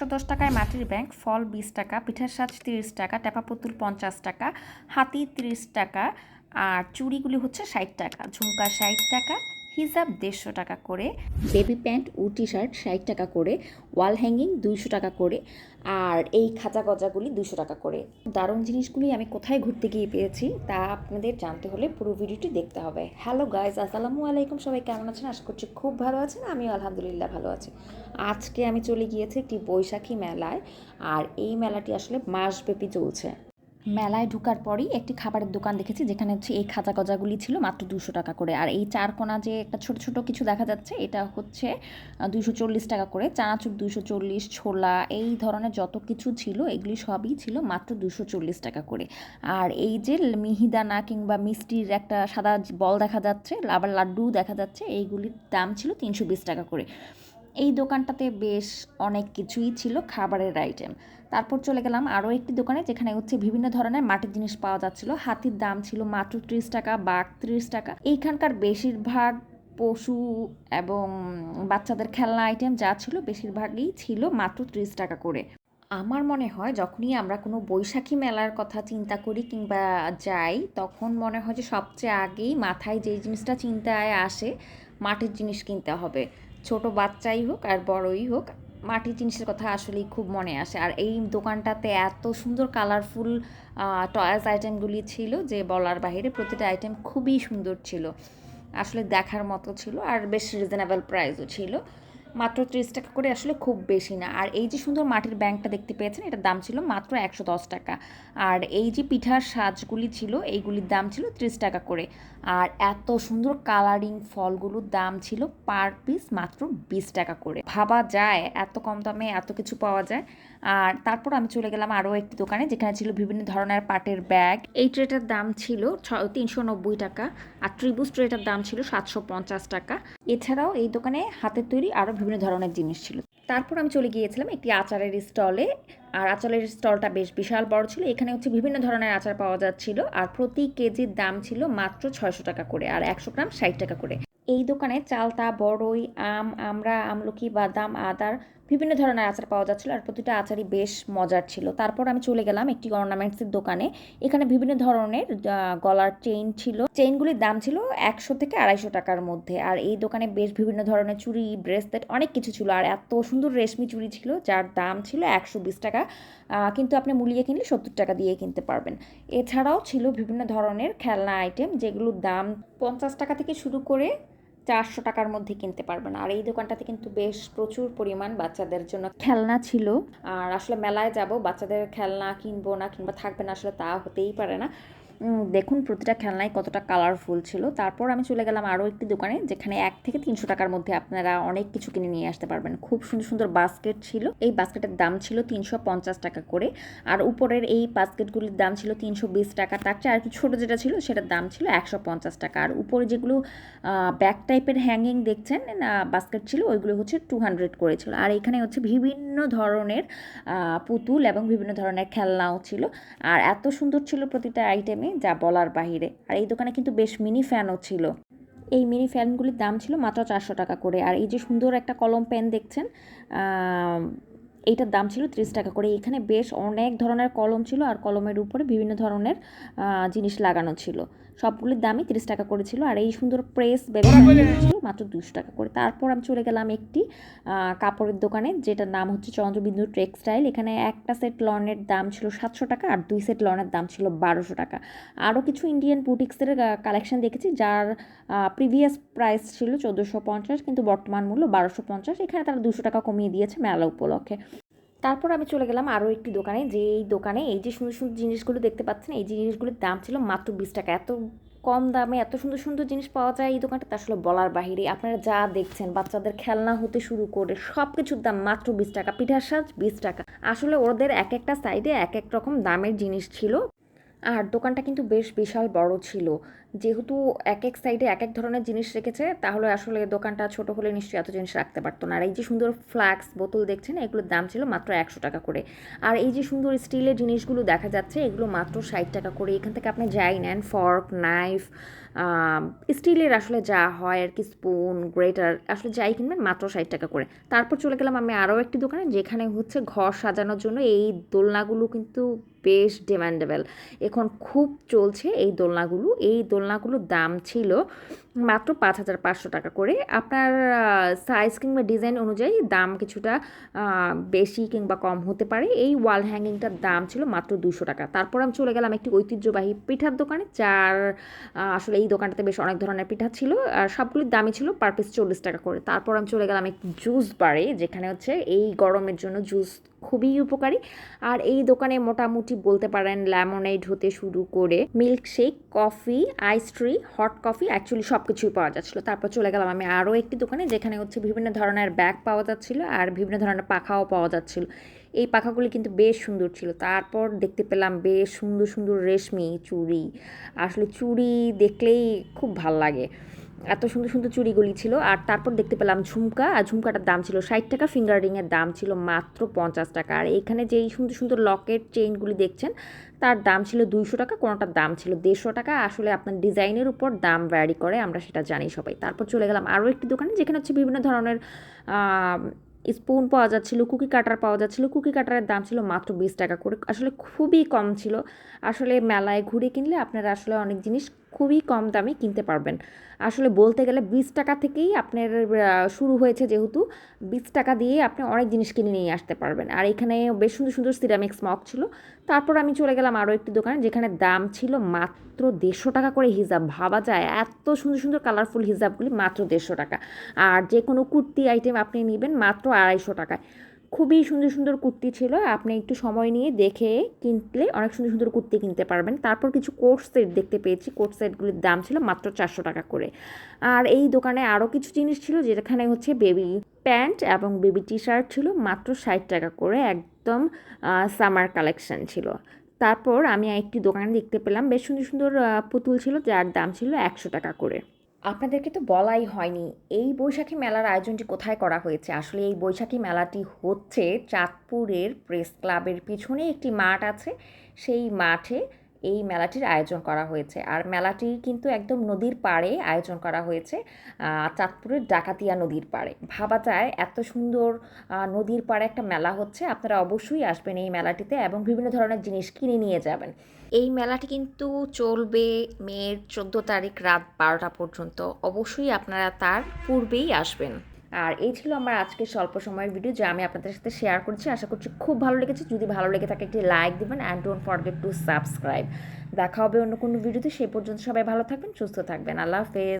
একশো দশ টাকায় মাটির ব্যাংক, ফল বিশ টাকা, পিঠার সাজ তিরিশ টাকা টেপা পুতুল পঞ্চাশ টাকা, হাতি তিরিশ টাকা, আর চুড়িগুলি হচ্ছে ষাট টাকা, ঝুমকা ষাট টাকা হিজাব দেড়শো টাকা করে। বেবি প্যান্ট ও টি শার্ট ষাট টাকা করে। ওয়াল হ্যাঙ্গিং দুইশো টাকা করে। আর এই খাঁচা গজাগুলি দুশো টাকা করে। দারুণ জিনিসগুলি আমি কোথায় ঘুরতে গিয়ে পেয়েছি তা আপনাদের জানতে হলে পুরো ভিডিওটি দেখতে হবে। হ্যালো গাইজ আসসালামু আলাইকুম। সবাই কেমন আছেন? আশা করছি খুব ভালো আছেন। আমি আলহামদুলিল্লাহ ভালো আছি। আজকে আমি চলে গিয়েছি একটি বৈশাখী মেলায়। আর এই মেলাটি আসলে মাসব্যাপী চলছে। মেলায় ঢুকার পরই একটি খাবারের দোকান দেখেছি যেখানে হচ্ছে এই খাজা গজাগুলি ছিল মাত্র দুশো টাকা করে। আর এই চার কোনা যে একটা ছোট ছোট কিছু দেখা যাচ্ছে, এটা হচ্ছে দুশো চল্লিশ টাকা করে। চানাচুর দুশো চল্লিশ, ছোলা, এই ধরনের যত কিছু ছিল, এগুলি সবই ছিল মাত্র দুশো চল্লিশ টাকা করে। আর এই যে মিহিদানা কিংবা মিষ্টির একটা সাদা বল দেখা যাচ্ছে, আবার লাড্ডু দেখা যাচ্ছে, এইগুলির দাম ছিল তিনশো বিশ টাকা করে। এই দোকানটাতে বেশ অনেক কিছুই ছিল খাবারের আইটেম তারপর চলে গেলাম আরও একটি দোকানে যেখানে হচ্ছে বিভিন্ন ধরনের মাটির জিনিস পাওয়া যাচ্ছিল। হাতির দাম ছিল মাত্র ত্রিশ টাকা বাঘ ত্রিশ টাকা। এইখানকার বেশিরভাগ পশু এবং বাচ্চাদের খেলনা আইটেম যা ছিল বেশিরভাগই ছিল মাত্র ত্রিশ টাকা করে। আমার মনে হয় যখনই আমরা কোনো বৈশাখী মেলার কথা চিন্তা করি কিংবা যাই, তখন মনে হয় যে সবচেয়ে আগেই মাথায় যে জিনিসটা চিন্তায় আসে, মাটির জিনিস কিনতে হবে। ছোট বাচ্চাই হোক আর বড়ই হোক মাটির জিনিসের কথা আসলেই খুব মনে আসে। আর এই দোকানটাতে এত সুন্দর কালারফুল টয়েস আইটেমগুলি ছিল যে বলার বাহিরে প্রতিটা আইটেম খুবই সুন্দর ছিল। আসলে দেখার মতো ছিল আর বেশ রিজনেবল প্রাইসও ছিল। মাত্র ত্রিশ টাকা করে আসলে খুব বেশি না। আর এই যে সুন্দর মাটির ব্যাংকটা দেখতে পেয়েছেন, এটার দাম ছিল মাত্র একশো দশ টাকা। আর এই যে পিঠার সাজগুলি ছিল, এইগুলির দাম ছিল ত্রিশ টাকা করে। আর এত সুন্দর কালারিং ফলগুলোর দাম ছিল পার পিস মাত্র বিশ টাকা করে। ভাবা যায়, এত কম দামে এত কিছু পাওয়া যায়। আর তারপর আমি চলে গেলাম আরও একটি দোকানে, যেখানে ছিল বিভিন্ন ধরনের পাটের ব্যাগ। এই ট্রেটার দাম ছিল তিনশো নব্বই টাকা, আর ত্রিভুজ ট্রেটার দাম ছিল সাতশো পঞ্চাশ টাকা। এছাড়াও এই দোকানে হাতের তৈরি আরও বিভিন্ন ধরনের জিনিস ছিল। তারপর আমি চলে গিয়েছিলাম একটি আচারের স্টলে, আর আচারের স্টলটা বেশ বিশাল বড় ছিল। এখানে হচ্ছে বিভিন্ন ধরনের আচার পাওয়া যাচ্ছিল, আর প্রতি কেজির দাম ছিল মাত্র ছয়শো টাকা করে, আর একশো গ্রাম ষাট টাকা করে। এই দোকানে চালতা, বড়ই, আম আমরা আমলকি, বাদাম, আদার বিভিন্ন ধরনের আচার পাওয়া যাচ্ছিল আর প্রতিটা আচারই বেশ মজার ছিল। তারপর আমি চলে গেলাম একটি অর্নামেন্টসের দোকানে। এখানে বিভিন্ন ধরনের গলার চেইন ছিল। চেইনগুলির দাম ছিল একশো থেকে আড়াইশো টাকার মধ্যে। আর এই দোকানে বেশ বিভিন্ন ধরনের চুড়ি, ব্রেসলেট অনেক কিছু ছিল। আর এত সুন্দর রেশমি চুড়ি ছিল যার দাম ছিল একশো বিশ টাকা। কিন্তু আপনি মুলিয়ে কিনলে সত্তর টাকা দিয়ে কিনতে পারবেন। এছাড়াও ছিল বিভিন্ন ধরনের খেলনা আইটেম যেগুলোর দাম পঞ্চাশ টাকা থেকে শুরু করে চারশো টাকার মধ্যে কিনতে পারবেন। আর এই দোকানটাতে কিন্তু বেশ প্রচুর পরিমাণ বাচ্চাদের জন্য খেলনা ছিল। আর আসলে মেলায় যাব বাচ্চাদের খেলনা কিনবো না কিংবা থাকবে না আসলে তা হতেই পারে না। দেখুন প্রতিটা খেলনায় কতটা কালারফুল ছিল। তারপর আমি চলে গেলাম আরও একটি দোকানে, যেখানে এক থেকে তিনশো টাকার মধ্যে আপনারা অনেক কিছু কিনে নিয়ে আসতে পারবেন। খুব সুন্দর সুন্দর বাস্কেট ছিল। এই বাস্কেটের দাম ছিল তিনশো পঞ্চাশ টাকা করে। আর উপরের এই বাস্কেটগুলির দাম ছিল তিনশো বিশ টাকা। তার চেয়ে আর একটু ছোটো যেটা ছিল, সেটার দাম ছিল একশো পঞ্চাশ টাকা। আর উপরে যেগুলো ব্যাক টাইপের হ্যাঙ্গিং দেখছেন বাস্কেট ছিল, ওইগুলো হচ্ছে টু হান্ড্রেড করেছিল আর এখানে হচ্ছে বিভিন্ন ধরনের পুতুল এবং বিভিন্ন ধরনের খেলনাও ছিল। আর এত সুন্দর ছিল প্রতিটা আইটেমে যা বলার বাহিরে। আর এই দোকানে কিন্তু বেশ মিনি ফ্যানও ছিল। এই মিনি ফ্যানগুলির দাম ছিল মাত্র চারশো টাকা করে। আর এই যে সুন্দর একটা কলম প্যান দেখছেন এইটার দাম ছিল ত্রিশ টাকা করে। এখানে বেশ অনেক ধরনের কলম ছিল, আর কলমের উপরে বিভিন্ন ধরনের জিনিস লাগানো ছিল। সবগুলির দামই তিরিশ টাকা করেছিল আর এই সুন্দর প্রেস ছিল মাত্র দুশো টাকা করে। তারপর আমি চলে গেলাম একটি কাপড়ের দোকানে যেটার নাম হচ্ছে চন্দ্রবিন্দু টেক্সটাইল এখানে একটা সেট লনের দাম ছিল সাতশো টাকা আর দুই সেট লনের দাম ছিল বারোশো টাকা। আরও কিছু ইন্ডিয়ান বুটিক্সের কালেকশন দেখেছি যার প্রিভিয়াস প্রাইস ছিল চোদ্দোশো পঞ্চাশ কিন্তু বর্তমান মূল্য বারোশো পঞ্চাশ। এখানে তারা দুশো টাকা কমিয়ে দিয়েছে মেলা উপলক্ষে। তারপর আমি চলে গেলাম আরও একটি দোকানে, যে এই দোকানে এই যে সুন্দর সুন্দর জিনিসগুলো দেখতে পাচ্ছেন, এই জিনিসগুলোর দাম ছিল মাত্র বিশ টাকা। এত কম দামে এত সুন্দর সুন্দর জিনিস পাওয়া যায় এই দোকানটাতে আসলে বলার বাহিরে। আপনারা যা দেখছেন, বাচ্চাদের খেলনা হতে শুরু করে সব কিছুর দাম মাত্র বিশ টাকা, পিঠার সাজ বিশ টাকা। আসলে ওদের এক একটা সাইডে এক এক রকম দামের জিনিস ছিল। আর দোকানটা কিন্তু বেশ বিশাল বড় ছিল। যেহেতু এক এক সাইডে এক এক ধরনের জিনিস রেখেছে, তাহলে আসলে দোকানটা ছোট হলে নিশ্চয়ই এত জিনিস রাখতে পারতো না। আর এই যে সুন্দর ফ্লাক্স বোতল দেখছেন, এগুলোর দাম ছিল মাত্র একশো টাকা করে। আর এই যে সুন্দর স্টিলের জিনিসগুলো দেখা যাচ্ছে, এগুলো মাত্র ষাট টাকা করে। এখান থেকে আপনি যাই নেন ফর্ক নাইফ স্টিলের আসলে যা হয় আর কি স্পুন গ্রেটার আসলে যাই কিনবেন মাত্র ষাট টাকা করে। তারপর চলে গেলাম আমি আরও একটি দোকানে, যেখানে হচ্ছে ঘর সাজানোর জন্য এই দোলনাগুলো কিন্তু বেশ ডিমান্ডেবল এখন খুব চলছে এই দোলনাগুলো। এই দোলনাগুলোর দাম ছিল মাত্র পাঁচ হাজার পাঁচশো টাকা করে। আপনার সাইজ কিংবা ডিজাইন অনুযায়ী দাম কিছুটা বেশি কিংবা কম হতে পারে। এই ওয়াল হ্যাঙ্গিংটার দাম ছিল মাত্র দুশো টাকা। তারপর আমি চলে গেলাম একটি ঐতিহ্যবাহী পিঠার দোকানে, যার আসলে এই দোকানটাতে বেশ অনেক ধরনের পিঠা ছিল। আর সবগুলির দামই ছিল পার পিস চল্লিশ টাকা করে। তারপর আমি চলে গেলাম একটি জুস বারে যেখানে হচ্ছে এই গরমের জন্য জুস খুবই উপকারী। আর এই দোকানে মোটামুটি বলতে পারেন লেমনেড হতে শুরু করে milkshake coffee ice tea hot coffee actually সব কিছুই পাওয়া যাচ্ছিল। তারপর চলে গেলাম আমি আরও একটি দোকানে যেখানে হচ্ছে বিভিন্ন ধরনের ব্যাগ পাওয়া যাচ্ছিল আর বিভিন্ন ধরনের পাখাও পাওয়া যাচ্ছিল। এই পাখাগুলি কিন্তু বেশ সুন্দর ছিল। তারপর দেখতে পেলাম বেশ সুন্দর সুন্দর রেশমি চুড়ি। আসলে চুড়ি দেখলেই খুব ভালো লাগে। এত সুন্দর সুন্দর চুড়িগুলি ছিল, আর তারপর দেখতে পেলাম ঝুমকা, আর ঝুমকাটার দাম ছিল ষাট টাকা, ফিঙ্গার রিংয়ের দাম ছিল মাত্র পঞ্চাশ টাকা। আর এইখানে যেই সুন্দর সুন্দর লকেট চেইনগুলি দেখছেন, তার দাম ছিল দুইশো টাকা, কোনোটার দাম ছিল দেড়শো টাকা। আসলে আপনার ডিজাইনের উপর দাম ভ্যারি করে, আমরা সেটা জানি সবাই। তারপর চলে গেলাম আরও একটি দোকানে, যেখানে হচ্ছে বিভিন্ন ধরনের স্পুন পাওয়া যাচ্ছিল কুকি কাটার পাওয়া যাচ্ছিল। কুকি কাটারের দাম ছিল মাত্র বিশ টাকা করে। আসলে খুবই কম ছিল। আসলে মেলায় ঘুরে কিনলে আপনারা আসলে অনেক জিনিস খুবই কম দামে কিনতে পারবেন। আসলে বলতে গেলে বিশ টাকা থেকেই আপনার শুরু হয়েছে যেহেতু, বিশ টাকা দিয়ে আপনি অনেক জিনিস কিনে নিয়ে আসতে পারবেন। আর এখানে বেশ সুন্দর সুন্দর সিরামিক্স মগ ছিল। তারপর আমি চলে গেলাম আরও একটি দোকানে, যেখানে দাম ছিল মাত্র দেড়শো টাকা করে হিজাব। ভাবা যায়, এত সুন্দর সুন্দর কালারফুল হিজাবগুলি মাত্র দেড়শো টাকা। আর যে কোনো কুর্তি আইটেম আপনি নেবেন মাত্র আড়াইশো টাকায়। খুবই সুন্দর সুন্দর কুর্তি ছিল। আপনি একটু সময় নিয়ে দেখে কিনলে অনেক সুন্দর সুন্দর কুর্তি কিনতে পারবেন। তারপর কিছু কোট সেট দেখতে পেয়েছি। কোট সেটগুলির দাম ছিল মাত্র চারশো টাকা করে। আর এই দোকানে আরও কিছু জিনিস ছিল, যেখানে হচ্ছে বেবি প্যান্ট এবং বেবি টি শার্ট ছিল, মাত্র ষাট টাকা করে একদম সামার কালেকশন ছিল। তারপর আমি একটি দোকানে দেখতে পেলাম। বেশ সুন্দর সুন্দর পুতুল ছিল, যার দাম ছিল একশো টাকা করে। আপনাদেরকে তো বলাই হয়নি, এই বৈশাখী মেলার আয়োজনটি কোথায় করা হয়েছে? আসলে এই বৈশাখী মেলাটি হচ্ছে চাঁদপুরের প্রেস ক্লাবের পিছনে একটি মাঠ আছে, সেই মাঠে এই মেলাটির আয়োজন করা হয়েছে। আর মেলাটি কিন্তু একদম নদীর পাড়ে আয়োজন করা হয়েছে চাঁদপুরের ডাকাতিয়া নদীর পাড়ে। ভাবা যায় এত সুন্দর নদীর পাড়ে একটা মেলা হচ্ছে, আপনারা অবশ্যই আসবেন এই মেলাটিতে এবং বিভিন্ন ধরনের জিনিস কিনে নিয়ে যাবেন। এই মেলাটি কিন্তু চলবে মেয়ের চোদ্দ তারিখ রাত বারোটা পর্যন্ত। অবশ্যই আপনারা তার পূর্বেই আসবেন। আর এই ছিল আমার আজকের স্বল্প সময়ের ভিডিও যা আমি আপনাদের সাথে শেয়ার করছি। আশা করছি খুব ভালো লেগেছে। যদি ভালো লেগে থাকে, একটি লাইক দেবেন and don't forget to subscribe দেখা হবে অন্য কোনো ভিডিওতে সেই পর্যন্ত সবাই ভালো থাকবেন, সুস্থ থাকবেন। আল্লাহ হাফেজ।